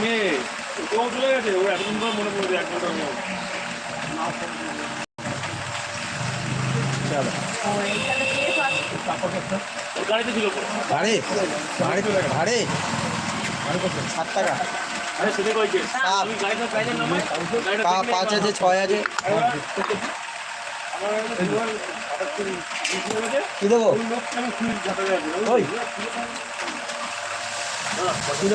মেয়ে ও চলে গেছে ও এতদিন মনে পড়বে এক ঘণ্টা মেয়ে গাড়িতে ছিল। ভাড়ে ভাড়ে ভাড়ে টাকা সাত। দেখলে পাঁচ আছে ছয় আছে। কি দেবো? ওই। কি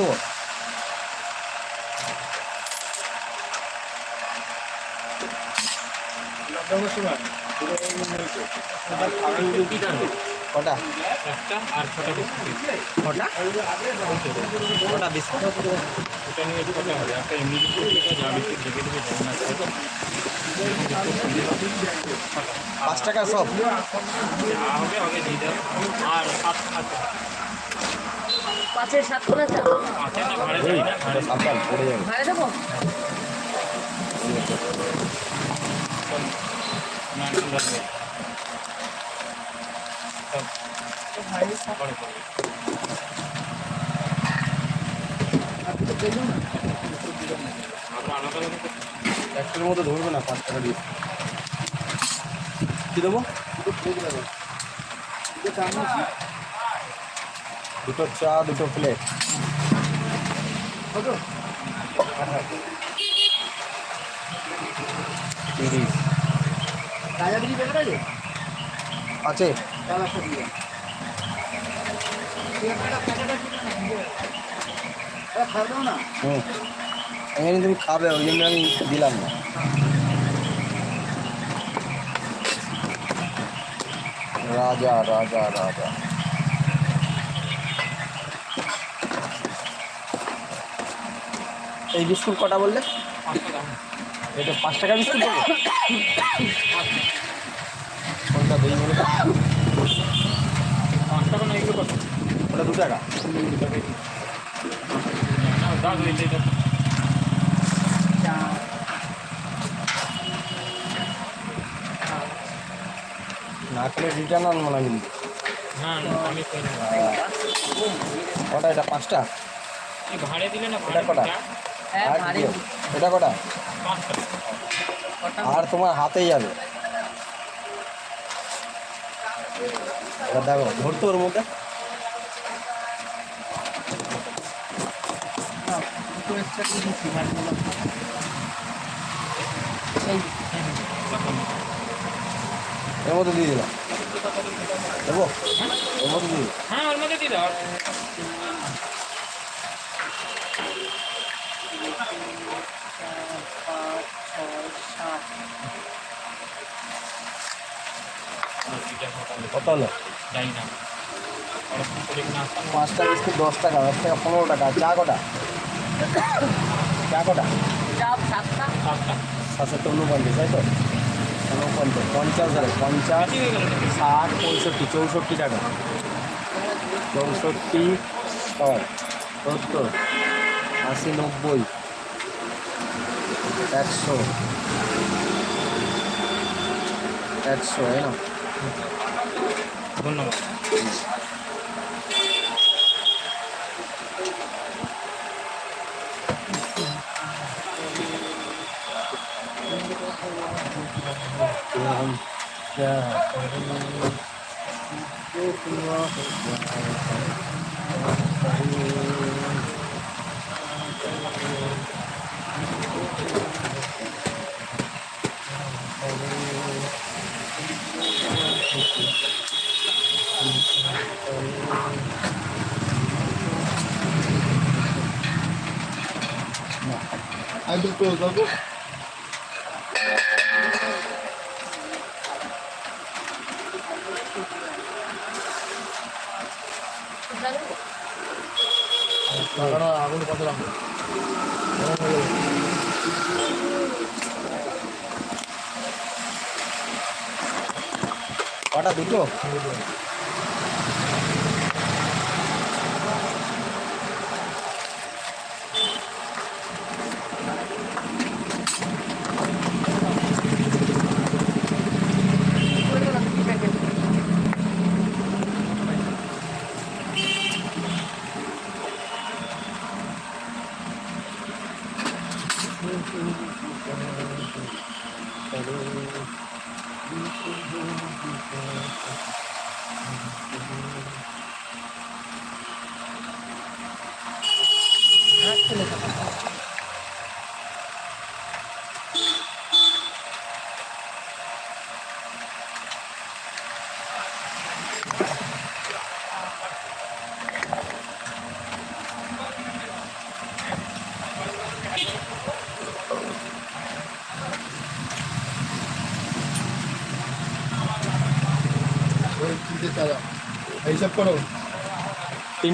কটা? একটা আর ছটা বিস্কুট কটা? কটা নিয়ে একটু হবে একটা এমনি পাঁচ টাকা সব। আর সাত সাত পাঁচের সাত করে ভাড়ে দেবো আলাদা আলাদা করে একটার মতো ধরবে না পাঁচ টাকা দিয়ে। কি দেবো? দুটো চা দুটো প্লেট তিরিশ। আছে? না এখানে তুমি খাবে ওই জন্য আমি দিলাম না। রাজা রাজা রাজা। এই বিস্কুট কটা বললে? এটা পাঁচ টাকা বিস্কুট দেবো কোনটা দই বলে পাঁচ টাকা না এগুলো কত? ওটা দু টাকা। না দাম না খেলে রিটার্ন আনব না কিন্তু। কটা এটা পাঁচটা? এই ভাড়ে দিলে না এটা কটা? হ্যাঁ এটা কটা? আর তোমার হাতেই যাবে। দেখো ধরতো ওর মধ্যে। দিয়ে দিচ্ছি ভারীগুলো এর মধ্যে দিয়ে দিলাম। দেবো? এর মধ্যে দিয়ে। হ্যাঁ ওর মধ্যে দিয়ে দাও। কত হলো? যাই না পাঁচটা বিস্কুট দশ টাকা দশ টাকা পনেরো টাকা চা কটা? চা কটা? সাতটা। সাতটা। সাতশো উনপঞ্চাশ তাই তো? উনপঞ্চাশ পঞ্চাশ হাজার পঞ্চাশ? ষাট পঁয়ষট্টি চৌষট্টি টাকা চৌষট্টি ছয় সত্তর আশি, নব্বই, একশো একশো তাই না ধন্যবাদ আর দুটো দেবো আগুন কত দাম কটা দুটো। あ、来るかな。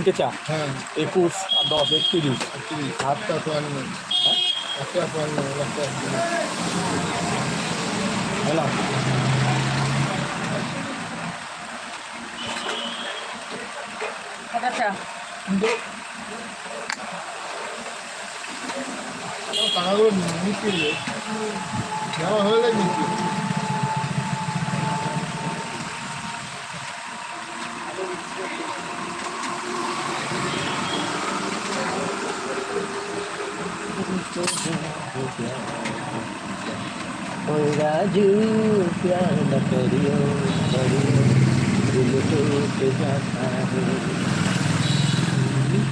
তিনটে চা? হ্যাঁ। একুশ আর দশ একত্রিশ। তিরিশ আটটা চুয়ান্ন একটা চুয়ান্ন একটা চা কিন্তু টাকাগুলো মিষ্টি দিয়ে নেওয়া হলে মিষ্টি। ओए राजू प्यार न करियो करियो दिल टूट जाता है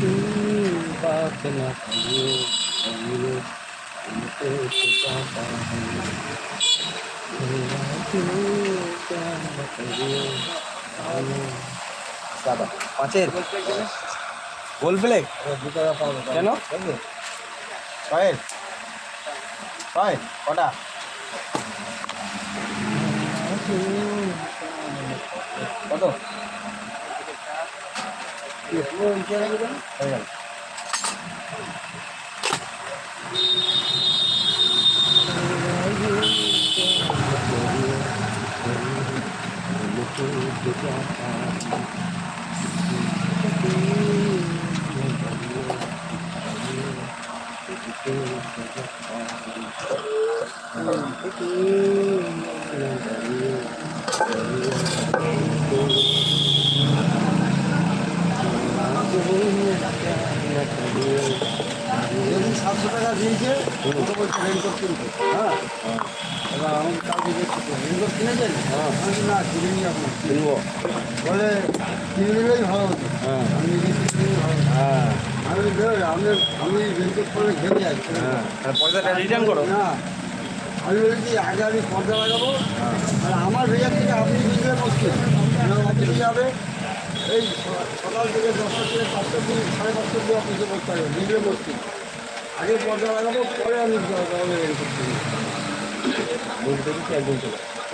तू बात न करियो करियो दिल टूट जाता है ओए राजू प्यार न करियो करियो দাদা পাঁচের গোল প্লে दो टाका पाओ কেন ছয়ের ছয় কটা কত হয়ে গেল যদি সাতশো টাকা দিয়েছে ওটা বলছে রেনকোট কিনতে হ্যাঁ এবার আমি কাউকে দেখছি রেনকোট কিনেছেন হ্যাঁ না কিনিনি আপনি কিনবো বলে কিনে নিলেই ভালো হতো হ্যাঁ আমি নিজে কিনে ভালো হতো। হ্যাঁ আমি আমি আমি রেনকোট পরে ঘেমে যাই হ্যাঁ পয়সাটা রিটার্ন করো। না আমি বলেছি আগে আমি পর্দা লাগাবো আর আমার ভেজার থেকে আপনি মুশকিল কারণ অফিসে যাবে এই সকাল থেকে দশটা থেকে পাঁচটা দিন সাড়ে পাঁচটা অফিসে বসতে হবে বুঝলে মুশকিল আগে পর্দা লাগাবো পরে আমি রেনকোট বলতে একদিন চলে।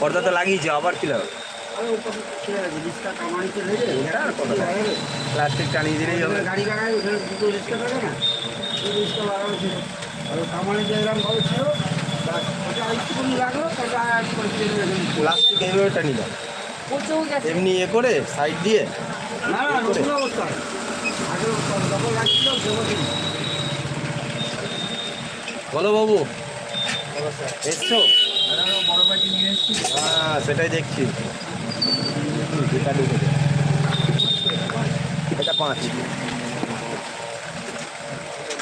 পর্দা তো লাগিয়েছে, আবার কি লাগবে। প্লাস্টিক টানিয়ে দিলেই হবে। গাড়ি লাগাই ওখানে দুটো রিক্সা থাকে না। রিক্সা লাগানো ছিল। আর কামানি জায়গাম ভালো ছিল। প্লাস্টিক এইভাবে এমনি এ করে সাইড দিয়ে না না নতুন অবস্থায় আগে যখন লাগছিল বলো বাবু। এসছো? বড় বাটি নিয়ে এসেছি। হ্যাঁ সেটাই দেখছি। এটা পাঁচ।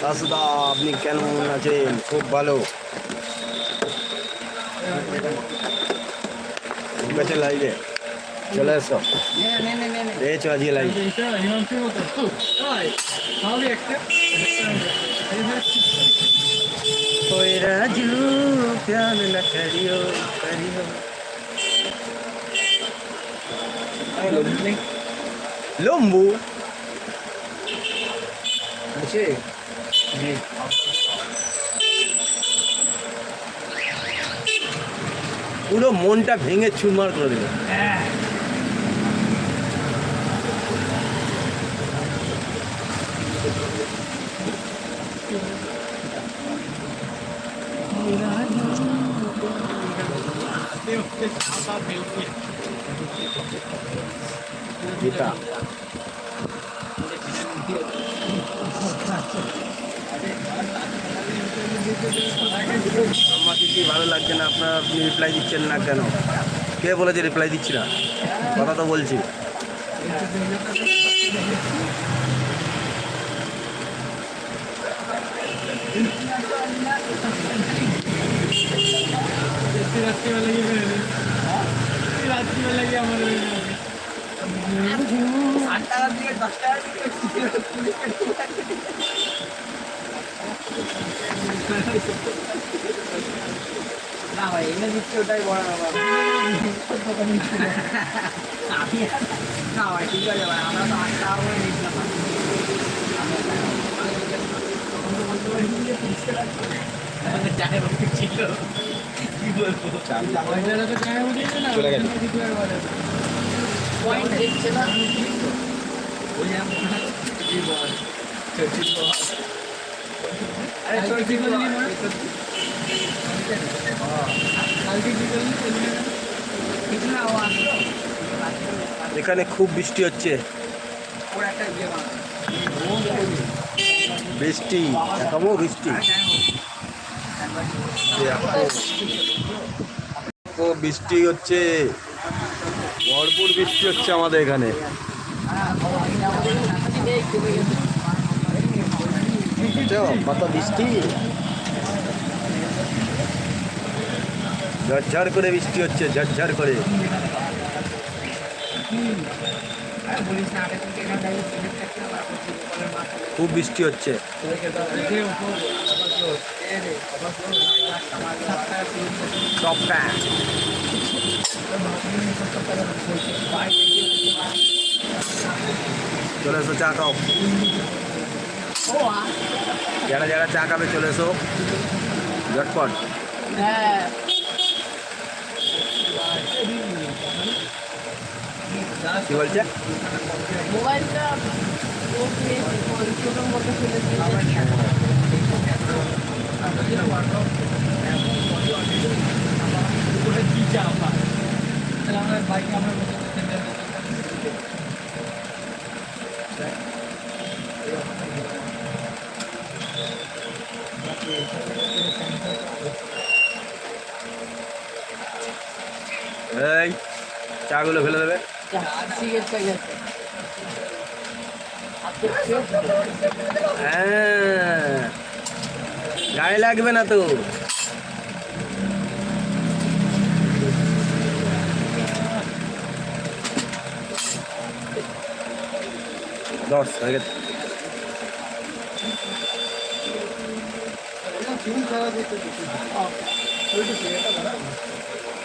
দাসুদা আপনি কেমন আছেন? খুব ভালো। কাছে লাইলে চলে এসো এই চো আজকে লাইভ ওই রাজু প্যান না লম্বু। আছে? পুরো মনটা ভেঙে চুরমার করে দেবে গীতা। আমাকে কি ভালো লাগছে না? আপনার আপনি রিপ্লাই দিচ্ছেন না কেন? কে বলেছে রিপ্লাই দিচ্ছি না? কথা তো বলছি। রাত্রিবেলা গিয়ে রাত্রিবেলা গিয়ে আমাদের না ভাই এনে দিচ্ছি ওটাই বড় ব্যাপার। আমি না ভাই ঠিক আছে ভাই আমরা তো আট টাকা করে নিয়েছিলাম। ছিল কি বলব পয়সাটা তো টাকা উঠেছে না চলে গেছে। পয়েন্ট দেখছে না এখানে খুব বৃষ্টি হচ্ছে। বৃষ্টি এখনও বৃষ্টি। বৃষ্টি হচ্ছে। ভরপুর বৃষ্টি হচ্ছে আমাদের এখানে এই কমে গেছে। বুঝছ? কত বৃষ্টি ঝরঝর করে বৃষ্টি হচ্ছে ঝরঝর করে। খুব বৃষ্টি হচ্ছে চলে এসো চা যারা যারা চা খাবে চলে এসো। ঝটপট। হ্যাঁ। কি বলছে? মোবাইলটা ও পেয়েছে, ওই ছোট মতো ফেলেছে। এই চাগুলো ফেলে দেবে। হ্যাঁ গায়ে লাগবে না তো। দশ হয়ে গেছে। আর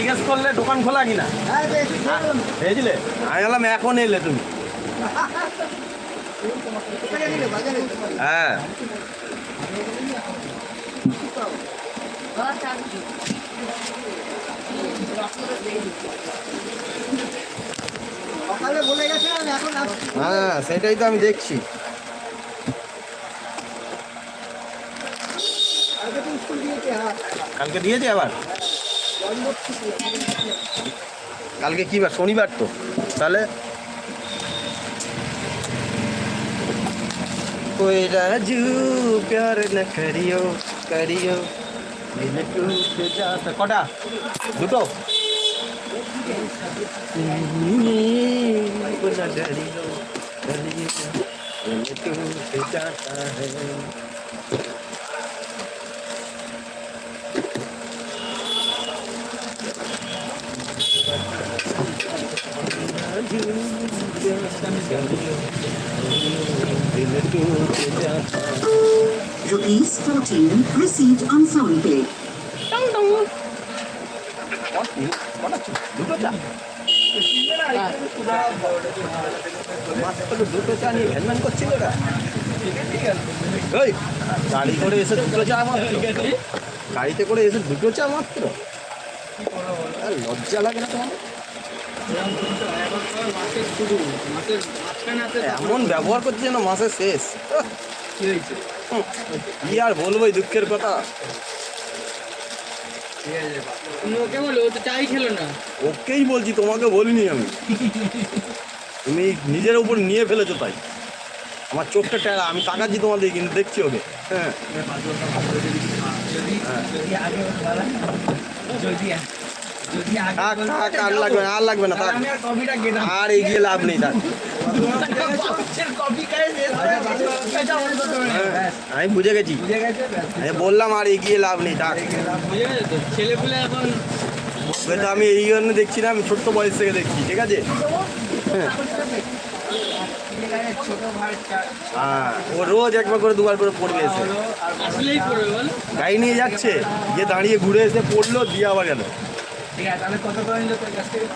জিজ্ঞেস করলে দোকান খোলা কিনা? ভেজলে আমি বললাম এখন এলে তুমি। হ্যাঁ। হ্যাঁ সেটাই তো আমি দেখছি। স্কুল দিয়েছে হ্যাঁ। কালকে দিয়েছি আবার। কালকে কি বার শনিবার তো তাহলে कोई राजू प्यार न करियो करियो दिल टूट जाता কটা দুটো बोला डरियो डरियो दिल टूट जाता है Rupees 14 received on PhonePe. দুটো চা দুটো চা নিয়ে করছিল ওরা গাড়ি করে এসে দুটো চা মাত্র। গাড়িতে করে এসে দুটো চা মাত্র। আর লজ্জা লাগে না তোমার? এমন ব্যবহার করছে যেন মাসের শেষ। কি আর বলব দুঃখের কথা? ওকেই বলছি, তোমাকে বলিনি আমি। তুমি নিজের উপর নিয়ে ফেলেছো তাই। আমার চোখটা টেরা, আমি তাকাচ্ছি তোমাদের কিন্তু দেখছি ওকে। হ্যাঁ। থাক থাক আর লাগবে না আর লাগবে না থাক। আর এগিয়ে লাভ নেই থাক। হ্যাঁ, আমি বুঝে গেছি। বললাম আর এগিয়ে লাভ নেই থাক। ছেলে পুলে এখন আমি এই জন্য দেখছি না আমি ছোট্ট বয়স থেকে দেখছি ঠিক আছে? হ্যাঁ। ও রোজ একবার করে দুবার করে পড়বে এসে। গাড়ি নিয়ে যাচ্ছে যে দাঁড়িয়ে ঘুরে এসে পড়ল দিয়ে আবার গেল। ঠিক আছে তাহলে কত করে নিল তোর কাছ থেকে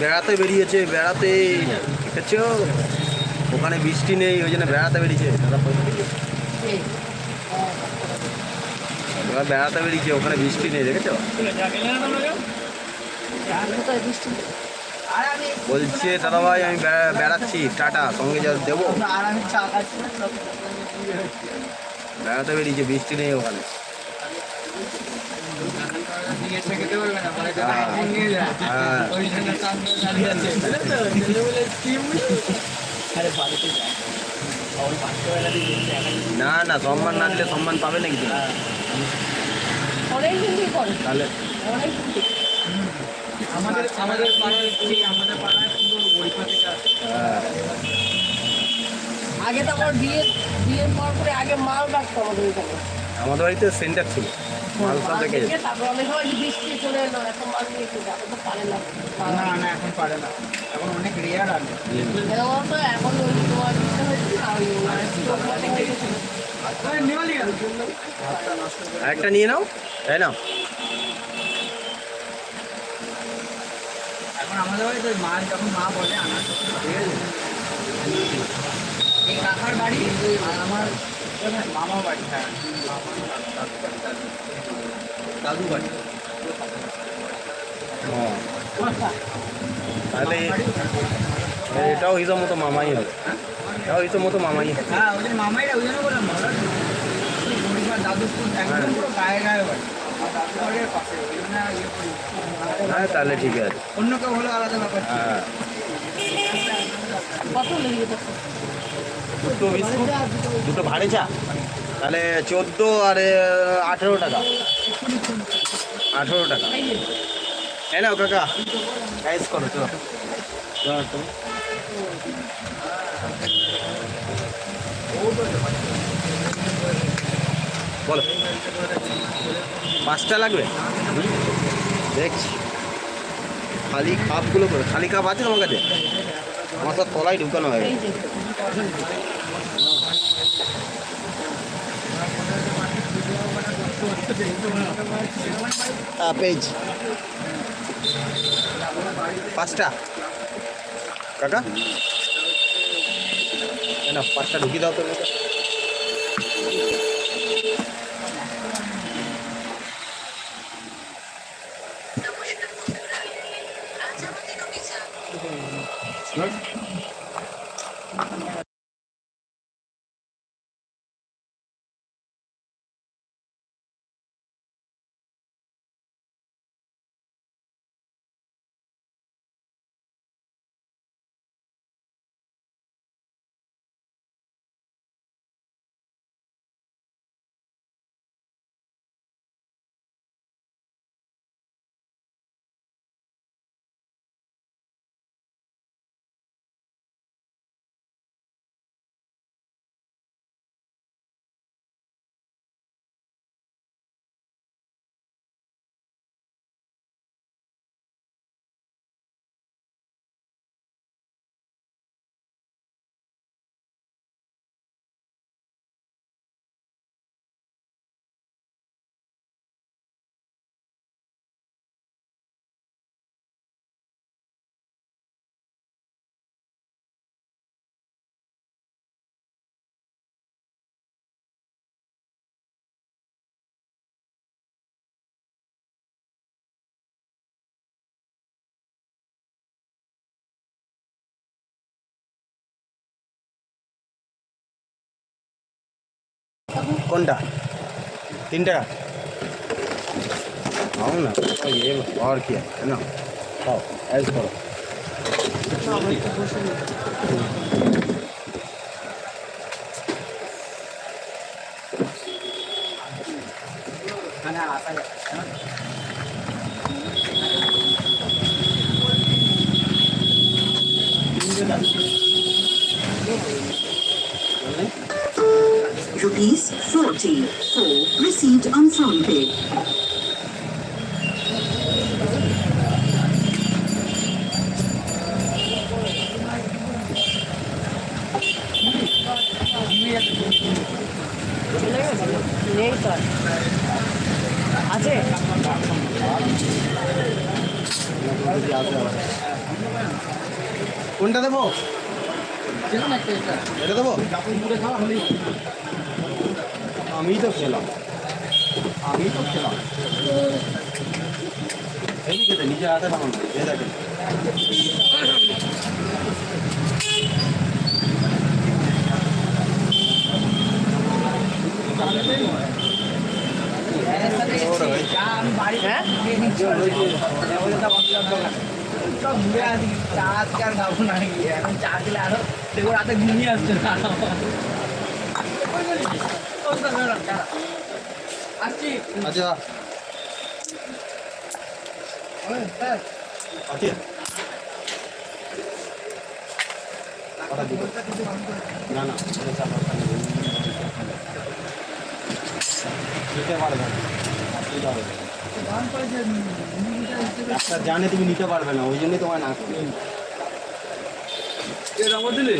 বেড়াতে বেরিয়েছে বেড়াতে ওখানে বৃষ্টি নেই ওই জন্য বেড়াতে বেরিয়েছে। দাদা পয়সা বেড়াতে বেরিয়েছে, ওখানে বৃষ্টি নেই, দেখেছ? বলছে দাদা ভাই আমি বেড়া- বেড়াচ্ছি, টাটা সঙ্গে যা দেবো। বেড়াতে বেরিয়েছে, বৃষ্টি নেই ওখানে। হ্যাঁ। না না, সম্মান না দিলে সম্মান পাবে নাকি অনেক করে। তাহলে অনেক আমাদের আমাদের পাড়ায় আমাদের পাড়ায় পুরো বইপা থেকে হ্যাঁ। আগে তো আমার বিয়ে বিয়ের পর আগে মাল রাখতো আমাদের এখানে। আমাদের বাড়িতে সেন্টার ছিল। মাল সব রেখে তারপর অনেক সময় বৃষ্টি চলে এলো এখন মাল নিয়ে একটু যাবে তো পারে না। না না এখন পারে না। এখন অনেক রেয়ার আনে এরকম এখন ওই তোমার হয়েছে না ওই হয়ে একটা নিয়ে নাও। তাই না এখন আমাদের বাড়িতে মা যখন মা বলে আনার এই কাকার বাড়ি আর আমার মামা বাড়ি। হ্যাঁ দাদু বাড়ি। ও, তাহলে এটাও হিসাব মতো মামাই হবে। এটাও হিসাব মতো মামাই। হ্যাঁ ওদের মামাইরা ওই জন্য বললাম দাদুপুর একদম পুরো গায়ে গায়ে বাড়ি আর দাদু বাড়ির পাশে ওই জন্য ইয়ে হ্যাঁ তাহলে ঠিক আছে। অন্য কেউ হলো আলাদা ব্যাপার। হ্যাঁ। দুটো বিস্কুট দুটো ভাড়ে চা তাহলে চোদ্দ আর আঠেরো টাকা। আঠেরো টাকা। এই নাও কাকা। গাইস করো চলো। চলো তুমি বলো। পাঁচটা লাগবে? দেখছি। খালি কাপগুলো করে খালি কাপ আছে তোমার কাছে? আমার সব তলায় ঢুকানো হয়ে গেছে। হ্যাঁ পাঁচটা। কাকা? না পাঁচটা ঢুকিয়ে দাও তো কোনটা? তিন টাকা খাও না। আর কি না। খাও অ্যাজ করো। যাচ্ছে না Rupees 40 for received on PhonePe. চলে গেছে নেই তো। আছে কোনটা দেবো এটা দেবো আমি তো খেলাম। আমি তো খেলাম। এই খেতে নিজে হাতে বানানো এ দেখেন। চা আমি বাড়ি হ্যাঁ? খেয়ে সব ঘুরে আসি চা আজকে আর খাব না গিয়ে এখন চা খেলে আরও দেখো রাতে ঘুমিয়ে আসছে না। আসছি আচ্ছা স্যার আছে কটা দিবো? না না এটা চাপ আছে না। নিতে পারবে না নিতে পারবে না। একটা জানে তুমি নিতে পারবে না ওই জন্যই তোমায় না করি এ নম্বর দিলি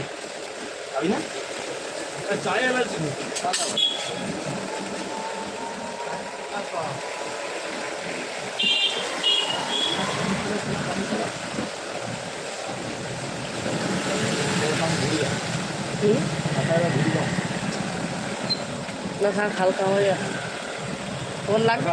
পাবি না চাই এবার না হয়ে যাবে তোমার লাগবে?